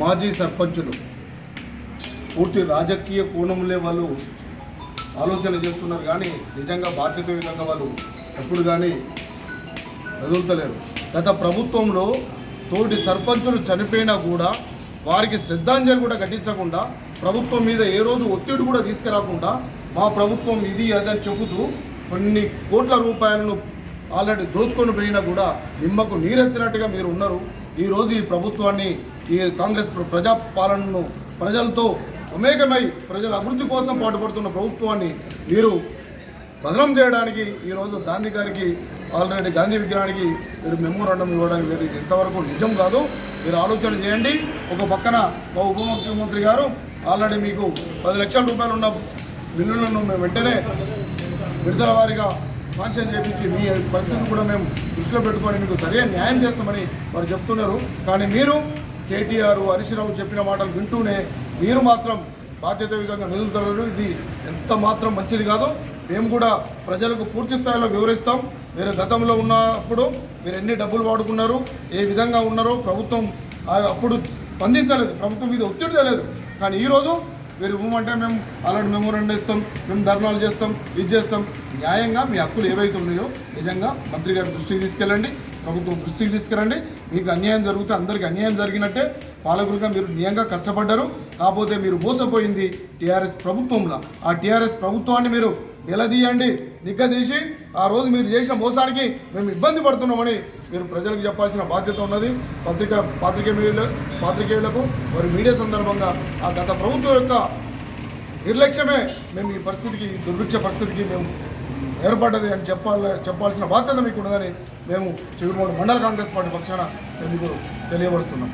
మాజీ సర్పంచులు పూర్తి రాజకీయ కోణంలో వాళ్ళు ఆలోచన చేస్తున్నారు కానీ నిజంగా బాధ్యతాయుతంగా వాళ్ళు ఎప్పుడు కానీ వదులుతలేరు. గత ప్రభుత్వంలో తోటి సర్పంచులు చనిపోయినా కూడా వారికి శ్రద్ధాంజలి కూడా ఘటించకుండా ప్రభుత్వం మీద ఏ రోజు ఒత్తిడి కూడా తీసుకురాకుండా మా ప్రభుత్వం ఇది అదని చెబుతూ కొన్ని కోట్ల రూపాయలను ఆల్రెడీ దోచుకొని పోయినా కూడా నిమ్మకు నీరెత్తినట్టుగా మీరు ఉన్నారు. ఈరోజు ఈ ప్రభుత్వాన్ని ఈ కాంగ్రెస్ ప్ర- ప్రజా పాలనను ప్రజలతో అమేకమై ప్రజల అభివృద్ధి కోసం పాటుపడుతున్న ప్రభుత్వాన్ని మీరు బదనం చేయడానికి ఈరోజు గాంధీ గారికి ఆల్రెడీ గాంధీ విగ్రహానికి మీరు మెమోరాండం ఇవ్వడానికి మీరు ఇది ఇంతవరకు నిజం కాదు. మీరు ఆలోచన చేయండి. ఒక పక్కన మా ఉప ముఖ్యమంత్రి గారు ఆల్రెడీ మీకు పది లక్షల రూపాయలు ఉన్న బిల్లులను మేము వెంటనే విడుదల వారిగా శాంక్షన్ చేయించి మీ పరిస్థితిని కూడా మేము దృష్టిలో పెట్టుకొని మీకు సరైన న్యాయం చేస్తామని వారు చెప్తున్నారు. కానీ మీరు కేటీఆర్ హరీశ్రావు చెప్పిన మాటలు వింటూనే మీరు మాత్రం బాధ్యత విధంగా మెదులుతున్నారు ఇది ఎంత మాత్రం మంచిది కాదు. మేము కూడా ప్రజలకు పూర్తి స్థాయిలో వివరిస్తాం. మీరు గతంలో ఉన్నప్పుడు మీరు ఎన్ని డబ్బులు వాడుకున్నారు ఏ విధంగా ఉన్నారో ప్రభుత్వం అప్పుడు స్పందించలేదు. ప్రభుత్వం మీద ఒత్తిడి తెలియదు కానీ ఈరోజు మీరు ఇవ్వమంటే మేము అలాంటి మెమోరండం ఇస్తాం మేము ధర్నాలు చేస్తాం ఇది చేస్తాం. న్యాయంగా మీ హక్కులు ఏవైతే ఉన్నాయో నిజంగా మంత్రి గారి దృష్టికి తీసుకెళ్ళండి ప్రభుత్వం దృష్టికి తీసుకురండి. మీకు అన్యాయం జరిగితే అందరికీ అన్యాయం జరిగినట్టే పాలకులుగా మీరు నియంగా కష్టపడ్డారు. కాకపోతే మీరు మోసపోయింది టీఆర్ఎస్ ప్రభుత్వంలో. ఆ టీఆర్ఎస్ ప్రభుత్వాన్ని మీరు నిలదీయండి నిగ్గదీసి ఆ రోజు మీరు చేసిన మోసానికి మేము ఇబ్బంది పడుతున్నామని మీరు ప్రజలకు చెప్పాల్సిన బాధ్యత ఉన్నది. పత్రిక పాత్రికేయుల పాత్రికేయులకు మరి మీడియా సందర్భంగా ఆ గత ప్రభుత్వం యొక్క నిర్లక్ష్యమే మేము ఈ పరిస్థితికి దుర్భిక్ష పరిస్థితికి మేము ఏర్పడ్డది అని చెప్పాలి చెప్పాల్సిన బాధ్యత మీకు ఉన్నదని మేము చిగురుమూడు మండల కాంగ్రెస్ పార్టీ పక్షాన మేము మీకు తెలియపరుస్తున్నాం.